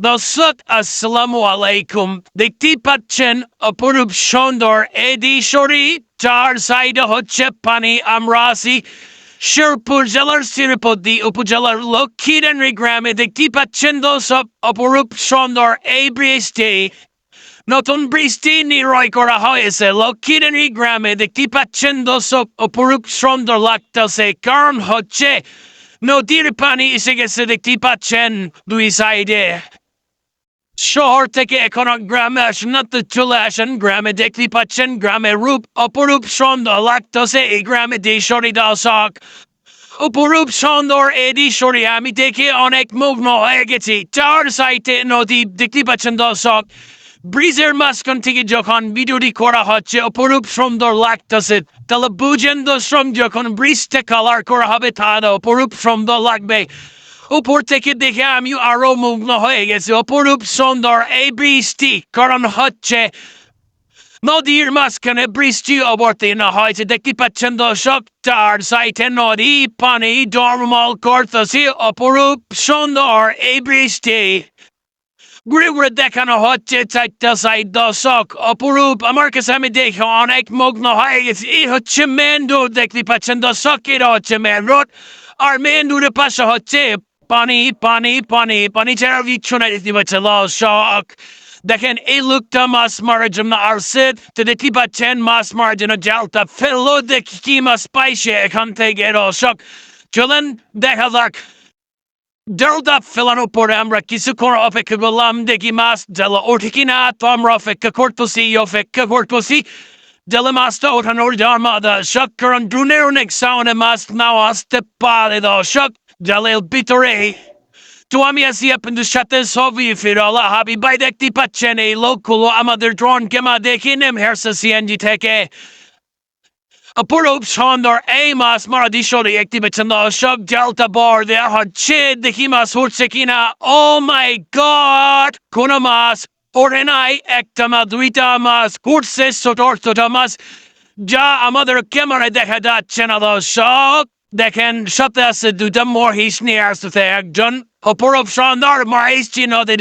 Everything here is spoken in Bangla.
দর্শক আসসালামু আলাইকুম দেখতেই পাচ্ছেন অপরূপ সুন্দর এদিশরি চার সাইডে হচ্ছে পানি আমরা আছি শেরপুর জেলার শ্রীপতি উপজেলার লক্ষ্মীরানি গ্রামে দেখতেই পাচ্ছেন দর্শক অপরূপ সুন্দর এই বৃষ্টি নতুন বৃষ্টি নির্ণয় করা হয়েছে লক্ষ্মীরানি গ্রামে দেখতে পাচ্ছেন দর্শক অপরূপ সুন্দর লাগতেছে কারণ হচ্ছে নদীর পানি এসে গেছে দেখতে পাচ্ছেন দুই সাইডে শহর থেকে এখনও গ্রামে আসেন না তো চলে আসেন গ্রামে দেখতে পাচ্ছেন গ্রামের রূপ অপরূপ সুন্দর লাগতেছে এই গ্রামে দেশরি দর্শক অপরূপ সুন্দর এদিশরি আমি দেখে অনেক মুগ্ন হয়ে গেছি চার সাইডে নদী দেখতে পাচ্ছেন দর্শক ব্রিজের মাঝখান থেকে যখন ভিডিওটি করা হচ্ছে অপরূপ সুন্দর লাগতেছে তাহলে বুঝেন দর্শক যখন ব্রিজটা কালার করা হবে তাহলে অপরূপ সুন্দর লাগবে উপর থেকে দেখে আমি আরও মুগ্ন হয়ে গেছি। অপরূপ সুন্দর এই বৃষ্টি, কারণ হচ্ছে নদীর মাঝখানে বৃষ্টি অবতীর্ণ হয়েছে। দেখতে পাচ্ছেন দর্শক, চার সাইটে নদী, পানি ডরমল করতেছে। অপরূপ সুন্দর এই বৃষ্টি। ঘুরে ঘুরে দেখানো হচ্ছে চারটা সাইড। দর্শক, অপরূপ, আমার কাছে আমি দেখে অনেক মগ্ন হয়ে গেছি। এই হচ্ছে মেন রোড দেখতে পাচ্ছেন দর্শক, এটা হচ্ছে মেন রোড আর মেন রোডের পাশে হচ্ছে পানি পানি পানি পানি ছাড়া কিচ্ছু নাই দেখতে পাচ্ছেন দর্শক দেখেন এই লোকটা মাছ মারার জন্য আসছে তো দেখতে পাচ্ছেন মাছ মারার জন্য জালটা ফেলল দেখি কি মাছ পাইছে এখান থেকে দর্শক চলেন দেখা যাক জালটা ফেলানোর পরে আমরা কিছুক্ষণ অপেক্ষা করলাম দেখি মাছ জাল ওঠে কিনা তো আমরা অপেক্ষা করতেছি অপেক্ষা করতেছি জালে মাছটা ওঠানোর মা দর্শক কারণ ড্রোনের অনেক সাউন্ডে মাছ নাও আসতে পারে দর্শক জালের ভিতরে তো আমি আছি আপনাদের সাথে ছবি ফিরলা হাবি ভাই দেখতে পাচ্ছেন এই লোকগুলো আমাদের ড্রোন কেমা দেখে নেম হেরসা সিএনজি থেকে অপরূপ সুন্দর এই মাছ মারা দৃশ্যটি একটি বেছেন সব জালটা বর দেওয়া হচ্ছে দেখি মাছ উঠছে কিনা ও মাই গড কোন মাছ ওরে নাই একটা মাছ দুইটা দেখেন সাথে আছে দুটা মহিষ নিয়ে আসছে একজন অপরূপ সুন্দর মহিষ নদীর